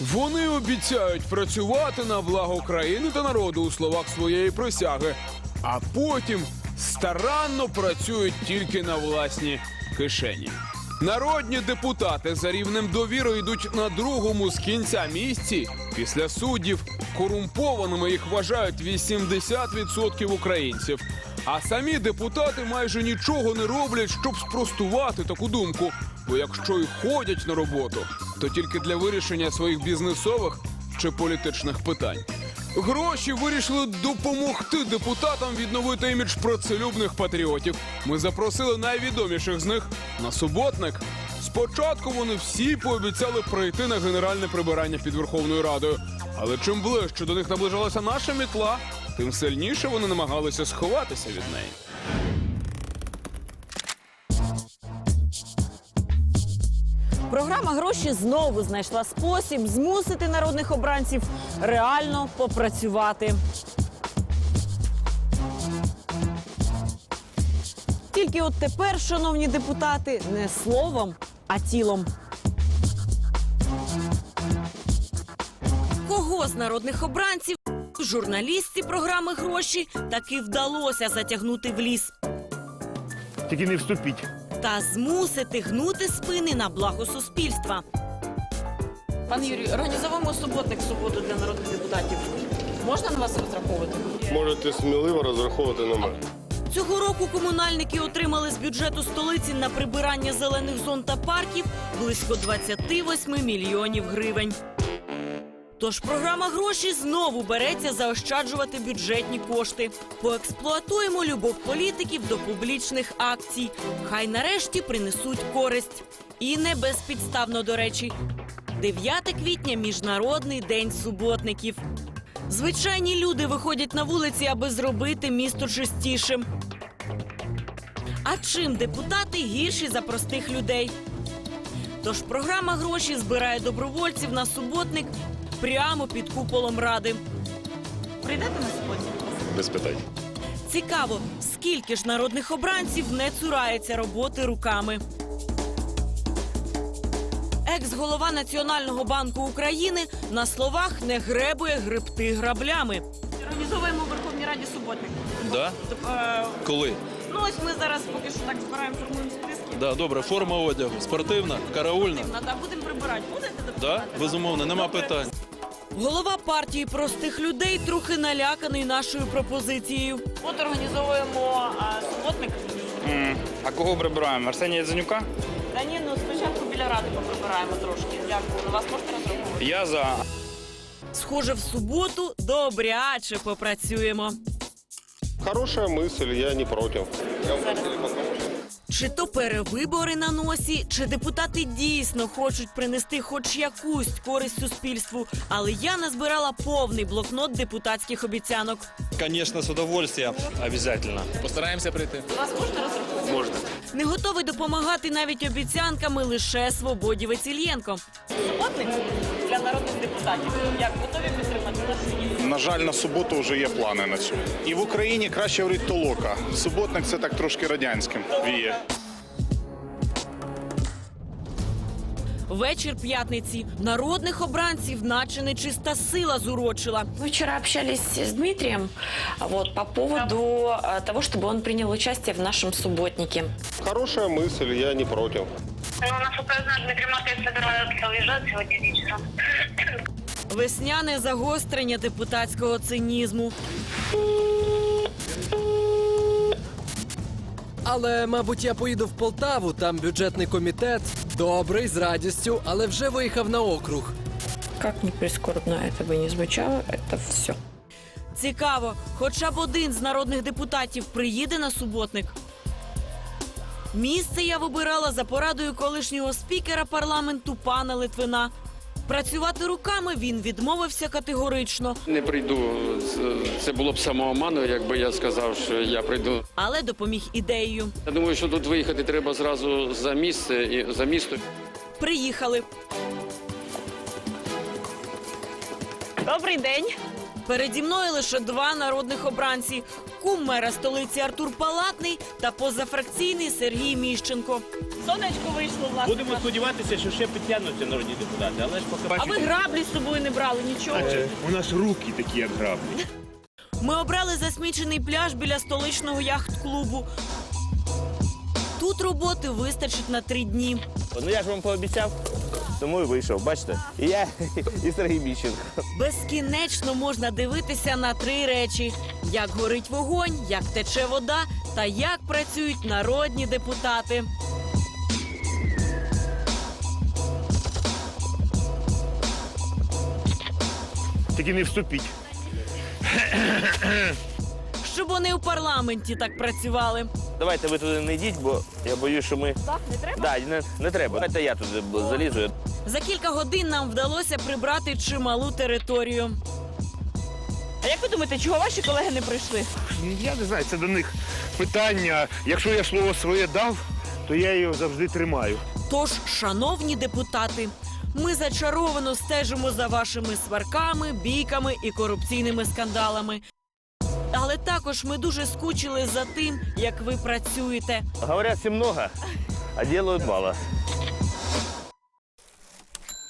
Вони обіцяють працювати на благо країни та народу у словах своєї присяги, а потім старанно працюють тільки на власні кишені. Народні депутати за рівнем довіри йдуть на другому з кінця місці. Після суддів корумпованими їх вважають 80% українців. А самі депутати майже нічого не роблять, щоб спростувати таку думку. Бо якщо й ходять на роботу, то тільки для вирішення своїх бізнесових чи політичних питань. Гроші вирішили допомогти депутатам відновити імідж працелюбних патріотів. Ми запросили найвідоміших з них на суботник. Спочатку вони всі пообіцяли прийти на генеральне прибирання під Верховною Радою. Але чим ближче до них наближалася наша мітла, тим сильніше вони намагалися сховатися від неї. Програма гроші знову знайшла спосіб змусити народних обранців реально попрацювати. Тільки от тепер, шановні депутати, не словом, а тілом. Кого з народних обранців журналістці програми гроші таки вдалося затягнути в ліс Тільки не вступіть. Та змусити гнути спини на благо суспільства. Пане Юрію, організовуємо суботник суботу для народних депутатів. Можна на вас розраховувати? Можете сміливо розраховувати на мене. Цього року комунальники отримали з бюджету столиці на прибирання зелених зон та парків близько 28 мільйонів гривень. Тож програма гроші знову береться заощаджувати бюджетні кошти. Поексплуатуємо любов політиків до публічних акцій. Хай нарешті принесуть користь. І не безпідставно, до речі. 9 квітня міжнародний день суботників. Звичайні люди виходять на вулиці, аби зробити місто чистішим. А чим депутати гірші за простих людей? Тож програма гроші збирає добровольців на суботник прямо під куполом ради. Прийдете на суботник? Без питань. Цікаво, скільки ж народних обранців не цурається роботи руками. Екс-голова Національного банку України на словах не гребує гребти граблями. Організовуємо в Верховній Раді суботник. Да? Коли? Ну ось ми зараз поки що так збираємо, формуємо списки. Да, добре, форма одягу, спортивна, караульна. Та будемо прибирати. Будете Да? Безумовно, нема Добре. питань. Голова партії простих людей трохи наляканий нашою пропозицією. От організовуємо суботник. А кого прибираємо? Арсенія Яценюка? Та ні, ну спочатку біля ради поприбираємо трошки. Як на вас можете розраховувати? Я за. Схоже, в суботу добряче попрацюємо. Хорошая мысль, я не против. Я вам. Чи то перевибори на носі, чи депутати дійсно хочуть принести хоч якусь користь суспільству. Але я назбирала повний блокнот депутатських обіцянок. Звісно, з удовольствием. Обязательно. Постараємося прийти. Вас можна розраховувати? Можна. Не готовий допомагати навіть обіцянками лише свободі Васильєнко. Суботник для народних депутатів. Як готові підтримати нашу ідею? На жаль, на суботу вже є плани на цю. І в Україні краще говорить толока. Суботник це так трошки радянським віє. Вечір п'ятниці народних обранців, наче нечиста сила зурочила. Мы вчера общались с Дмитрием вот, по поводу э, того, чтобы он принял участие в нашем субботнике. Хорошая мысль, я не против. Ну, насколько я знаю, Дмитрий Матвеев собирается уезжать сегодня вечером. Весняне загострення депутатського цинізму. Але, мабуть, я поїду в Полтаву, там бюджетний комітет. Добрий, з радістю, але вже виїхав на округ. Как ни прискорбно это бы не звучало, это все. Цікаво, хоча б один з народних депутатів приїде на суботник. Місце я вибирала за порадою колишнього спікера парламенту пана Литвина. Працювати руками він відмовився категорично, Не прийду. Це- було б самоомано, якби я сказав, що я прийду. але допоміг ідеєю. Я думаю, що тут виїхати треба зразу за місце і за місто. Приїхали. Добрий день. Переді мною лише два народних обранці. кум мера столиці Артур Палатний та позафракційний Сергій Міщенко. Сонечко вийшло власне. Будемо сподіватися, що ще підтягнуться народні депутати, але ж поки А ви граблі з собою не брали нічого. у нас руки такі, як граблі. Ми обрали засмічений пляж біля столичного яхт-клубу. Тут роботи вистачить на три дні. Ну я ж вам пообіцяв, тому і вийшов. Бачите? І я, і Сергій Міщенко. Безкінечно можна дивитися на три речі: як горить вогонь, як тече вода та як працюють народні депутати. Тільки не вступіть. Щоб вони у парламенті так працювали. Давайте ви туди не йдіть, бо я боюсь, що ми. Так, не треба? Да, не, не треба. Давайте я туди залізу. За кілька годин нам вдалося прибрати чималу територію. А як ви думаєте, чого ваші колеги не прийшли? Я не знаю, це до них питання. Якщо я слово своє дав, то я його завжди тримаю. Тож, шановні депутати, ми зачаровано стежимо за вашими сварками, бійками і корупційними скандалами. Але також ми дуже скучили за тим, як ви працюєте. Говорять всі много, а делают мало.